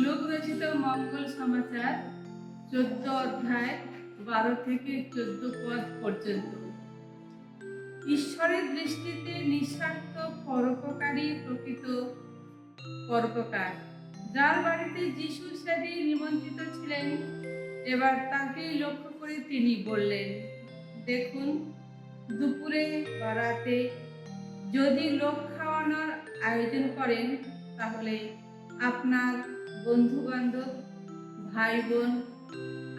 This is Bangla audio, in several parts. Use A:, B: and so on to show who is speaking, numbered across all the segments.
A: লোক রচিত মঙ্গল সমাচার চোদ্দ অধ্যায় বারো থেকে চোদ্দ পদ পর্যন্ত। ঈশ্বরের দৃষ্টিতে নিঃস্বার্থ পরোপকারী প্রকৃত পরোপকার। যার বাড়িতে যিশু সেদিন নিমন্ত্রিত ছিলেন, এবার তাকেই লক্ষ্য করে তিনি বললেন, দেখুন, দুপুরে বা রাতে যদি লোক খাওয়ানোর আয়োজন করেন, তাহলে আপনার বন্ধু বান্ধব ভাই বোন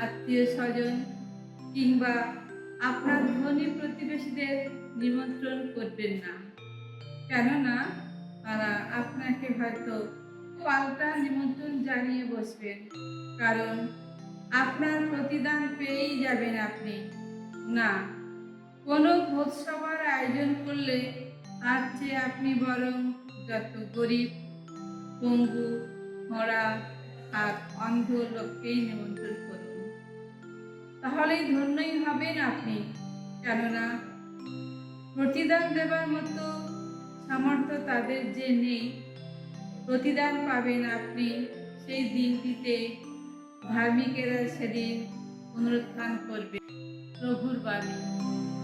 A: আত্মীয় স্বজন কিংবা আপনার ধনী প্রতিবেশীদের নিমন্ত্রণ করবেন না। কেননা, তারা আপনাকে হয়তো পাল্টা নিমন্ত্রণ জানিয়ে বসবেন, কারণ আপনার প্রতিদান পেয়েই যাবেন আপনি। না, কোনো ভোজসভার আয়োজন করলে তার চেয়ে আপনি বরং যত গরিব, পঙ্গু মরা আর অন্ধ লোককেই নিমন্ত্রণ করুন। তাহলেই ধন্যই হবেন আপনি। কেননা প্রতিদান দেবার মতো সামর্থ্য তাদের যে নেই, প্রতিদান পাবেন আপনি সেই দিনটিতে ধার্মিকেরা সেদিন পুনরুত্থান করবে। প্রভুর বাণী।